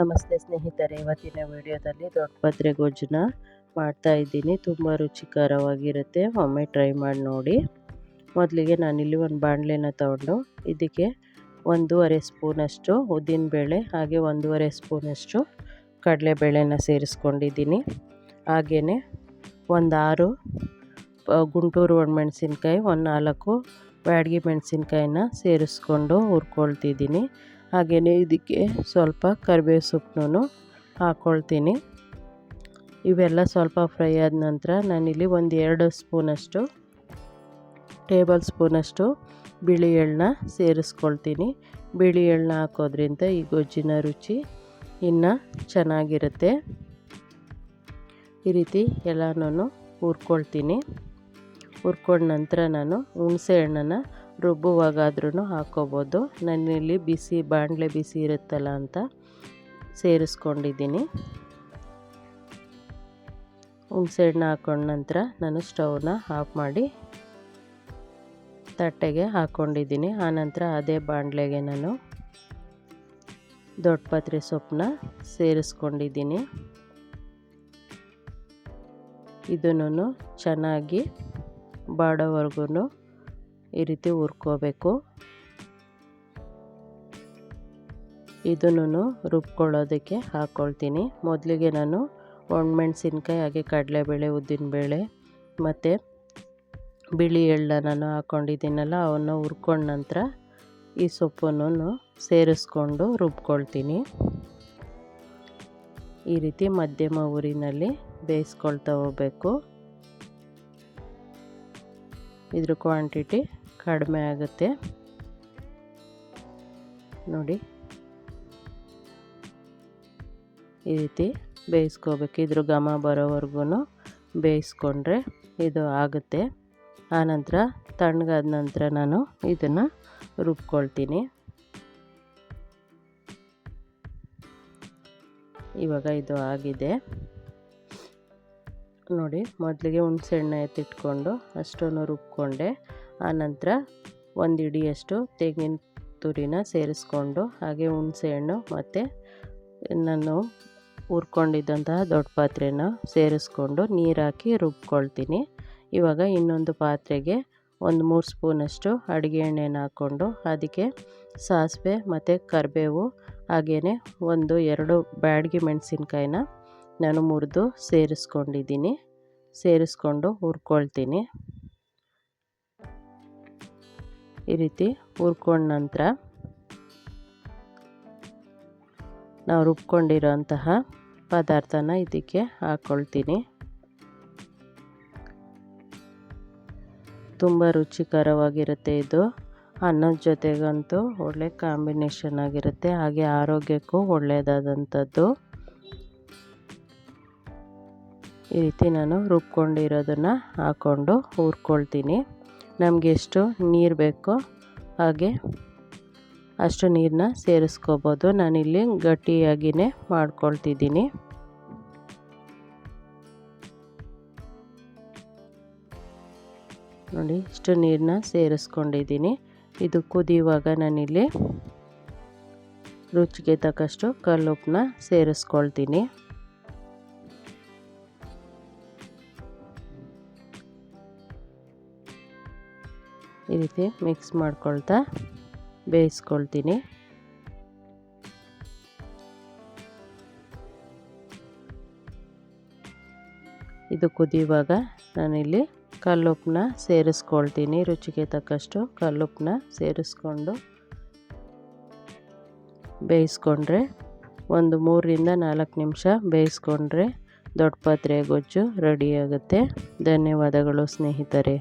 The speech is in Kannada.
ನಮಸ್ತೆ ಸ್ನೇಹಿತರೆ, ಇವತ್ತಿನ ವಿಡಿಯೋದಲ್ಲಿ ದೊಡ್ಡ ಗೊಜ್ಜನ್ನ ಮಾಡ್ತಾ ಇದ್ದೀನಿ. ತುಂಬ ರುಚಿಕರವಾಗಿರುತ್ತೆ. ಒಮ್ಮೆ ಟ್ರೈ ಮಾಡಿ ನೋಡಿ. ಮೊದಲಿಗೆ ನಾನು ಇಲ್ಲಿ ಒಂದು ಬಾಣಲೆನ ತಗೊಂಡು, ಇದಕ್ಕೆ ಒಂದೂವರೆ ಸ್ಪೂನಷ್ಟು ಉದ್ದಿನಬೇಳೆ, ಹಾಗೆ ಒಂದೂವರೆ ಸ್ಪೂನಷ್ಟು ಕಡಲೆಬೇಳೆನ ಸೇರಿಸ್ಕೊಂಡಿದ್ದೀನಿ. ಹಾಗೆಯೇ ಒಂದು ಆರು ಗುಂಟೂರು ಒಣಮೆಣಸಿನ್ಕಾಯಿ, ಒಂದು ನಾಲ್ಕು, ಬ್ಯಾಡಗಿ ಮೆಣಸಿನ್ಕಾಯಿನ ಸೇರಿಸ್ಕೊಂಡು ಹುರ್ಕೊಳ್ತಿದ್ದೀನಿ. ಹಾಗೆಯೇ ಇದಕ್ಕೆ ಸ್ವಲ್ಪ ಕರಿಬೇವು ಸೊಪ್ಪನ್ನು ಹಾಕ್ಕೊಳ್ತೀನಿ ಇವೆಲ್ಲ ಸ್ವಲ್ಪ ಫ್ರೈ ಆದ ನಂತರ ನಾನಿಲ್ಲಿ ಒಂದು ಎರಡು ಸ್ಪೂನಷ್ಟು, ಟೇಬಲ್ ಸ್ಪೂನಷ್ಟು ಬಿಳಿ ಎಳ್ಳನ್ನ ಸೇರಿಸ್ಕೊಳ್ತೀನಿ. ಬಿಳಿ ಎಳ್ಳನ್ನ ಹಾಕೋದ್ರಿಂದ ಈ ಗೊಜ್ಜಿನ ರುಚಿ ಇನ್ನು ಚೆನ್ನಾಗಿರುತ್ತೆ. ಈ ರೀತಿ ಎಲ್ಲನೂ ಹುರ್ಕೊಳ್ತೀನಿ. ಹುರ್ಕೊಂಡ ನಂತರ ನಾನು ಹುಣಸೆ ಹಣ್ಣನ್ನು ರುಬ್ಬುವಾಗಾದ್ರೂ ಹಾಕ್ಕೋಬೋದು ನನ್ನಲ್ಲಿ ಬಿಸಿ ಬಾಣಲೆ ಬಿಸಿ ಇರುತ್ತಲ್ಲ ಅಂತ ಸೇರಿಸ್ಕೊಂಡಿದ್ದೀನಿ. ಹುಣಸೆ ಹಣ್ಣು ಹಾಕೊಂಡ ನಂತರ ನಾನು ಸ್ಟವ್ನ ಆಫ್ ಮಾಡಿ ತಟ್ಟೆಗೆ ಹಾಕ್ಕೊಂಡಿದ್ದೀನಿ ಆನಂತರ ಅದೇ ಬಾಣಲೆಗೆ ನಾನು ದೊಡ್ಡ ಪತ್ರೆ ಸೊಪ್ಪನ್ನ ಸೇರಿಸ್ಕೊಂಡಿದ್ದೀನಿ. ಇದನ್ನು ಚೆನ್ನಾಗಿ ಬಾಡೋವರೆಗೂ ಈ ರೀತಿ ಹುರ್ಕೋಬೇಕು. ಇದನ್ನು ರುಬ್ಕೊಳ್ಳೋದಕ್ಕೆ ಹಾಕ್ಕೊಳ್ತೀನಿ ಮೊದಲಿಗೆ ನಾನು ಒಣಮೆಣ್ಸಿನ್ಕಾಯಿ, ಹಾಗೆ ಕಡಲೆಬೇಳೆ, ಉದ್ದಿನಬೇಳೆ ಮತ್ತು ಬಿಳಿ ಎಳ್ಳ ನಾನು ಹಾಕ್ಕೊಂಡಿದ್ದೀನಲ್ಲ ಅವನ್ನು ಹುರ್ಕೊಂಡ ನಂತರ ಈ ಸೊಪ್ಪನ್ನು ಸೇರಿಸ್ಕೊಂಡು ರುಬ್ಕೊಳ್ತೀನಿ. ಈ ರೀತಿ ಮಧ್ಯಮ ಊರಿನಲ್ಲಿ ಬೇಯಿಸ್ಕೊಳ್ತಾ ಹೋಗಬೇಕು. ಇದ್ರ ಕ್ವಾಂಟಿಟಿ ಕಡಿಮೆ ಆಗುತ್ತೆ. ನೋಡಿ. ಈ ರೀತಿ ಬೇಯಿಸ್ಕೋಬೇಕು. ಇದ್ರ ಘಮ ಬರೋವರೆಗೂ ಬೇಯಿಸ್ಕೊಂಡ್ರೆ ಇದು ಆಗುತ್ತೆ. ಆನಂತರ ತಣ್ಣಗಾದ ನಂತರ ನಾನು ಇದನ್ನು ರುಬ್ಕೊಳ್ತೀನಿ. ಇವಾಗ ಇದು ಆಗಿದೆ. ನೋಡಿ, ಮೊದಲಿಗೆ ಹುಣಸೆಹಣ್ಣು ಎತ್ತಿಟ್ಕೊಂಡು ಅಷ್ಟನ್ನು ರುಬ್ಕೊಂಡೆ. ಆನಂತರ ಒಂದು ಹಿಡಿಯಷ್ಟು ತೆಂಗಿನ ತುರಿನ ಸೇರಿಸ್ಕೊಂಡು ಹಾಗೆ ಹುಣಸೆಹಣ್ಣು ಮತ್ತು ನಾನು ಹುರ್ಕೊಂಡಿದ್ದಂತಹ ದೊಡ್ಡ ಪಾತ್ರೆನ ಸೇರಿಸ್ಕೊಂಡು ನೀರು ಹಾಕಿ ರುಬ್ಕೊಳ್ತೀನಿ. ಇವಾಗ ಇನ್ನೊಂದು ಪಾತ್ರೆಗೆ ಒಂದು ಮೂರು ಸ್ಪೂನಷ್ಟು ಅಡುಗೆ ಎಣ್ಣೆನ ಹಾಕ್ಕೊಂಡು ಅದಕ್ಕೆ ಸಾಸಿವೆ ಮತ್ತು ಕರಿಬೇವು ಹಾಗೆಯೇ ಒಂದು ಎರಡು ಬ್ಯಾಡಗಿ ಮೆಣಸಿನ್ಕಾಯಿನ ನಾನು ಮುರಿದು ಸೇರಿಸ್ಕೊಂಡಿದ್ದೀನಿ. ಸೇರಿಸ್ಕೊಂಡು ಹುರ್ಕೊಳ್ತೀನಿ. ಈ ರೀತಿ ಹುರ್ಕೊಂಡ ನಂತರ ನಾವು ರುಬ್ಕೊಂಡಿರೋಂತಹ ಪದಾರ್ಥನ ಇದಕ್ಕೆ ಹಾಕ್ಕೊಳ್ತೀನಿ ತುಂಬ ರುಚಿಕರವಾಗಿರುತ್ತೆ ಇದು. ಅನ್ನದ ಜೊತೆಗಂತೂ ಒಳ್ಳೆ ಕಾಂಬಿನೇಷನ್ ಆಗಿರುತ್ತೆ. ಹಾಗೆ ಆರೋಗ್ಯಕ್ಕೂ ಒಳ್ಳೆಯದಾದಂಥದ್ದು. ಈ ರೀತಿ ನಾನು ರುಬ್ಕೊಂಡಿರೋದನ್ನು ಹಾಕ್ಕೊಂಡು ಹುರ್ಕೊಳ್ತೀನಿ. ನಮಗೆ ಎಷ್ಟು ನೀರು ಬೇಕೋ ಹಾಗೆ ಅಷ್ಟು ನೀರನ್ನ ಸೇರಿಸ್ಕೋಬೋದು. ನಾನಿಲ್ಲಿ ಗಟ್ಟಿಯಾಗಿಯೇ ಮಾಡ್ಕೊಳ್ತಿದ್ದೀನಿ. ನೋಡಿ, ಇಷ್ಟು ನೀರನ್ನ ಸೇರಿಸ್ಕೊಂಡಿದ್ದೀನಿ. ಇದು ಕುದಿಯುವಾಗ ನಾನಿಲ್ಲಿ ರುಚಿಗೆ ತಕ್ಕಷ್ಟು ಕಲ್ಲುಪ್ಪನ್ನ ಸೇರಿಸ್ಕೊಳ್ತೀನಿ. ಈ ರೀತಿ ಮಿಕ್ಸ್ ಮಾಡ್ಕೊಳ್ತಾ ಬೇಯಿಸ್ಕೊಳ್ತೀನಿ. ಇದು ಕುದಿಯುವಾಗ ನಾನಿಲ್ಲಿ ಕಲ್ಲುಪ್ಪನ್ನ ಸೇರಿಸ್ಕೊಳ್ತೀನಿ. ರುಚಿಗೆ ತಕ್ಕಷ್ಟು ಕಲ್ಲುಪ್ಪನ್ನ ಸೇರಿಸ್ಕೊಂಡು ಬೇಯಿಸ್ಕೊಂಡ್ರೆ ಒಂದು ಮೂರರಿಂದ ನಾಲ್ಕು ನಿಮಿಷ ಬೇಯಿಸ್ಕೊಂಡ್ರೆ ದೊಡ್ಡ ಪಾತ್ರೆ ಗೊಜ್ಜು ರೆಡಿಯಾಗುತ್ತೆ ಧನ್ಯವಾದಗಳು ಸ್ನೇಹಿತರೆ.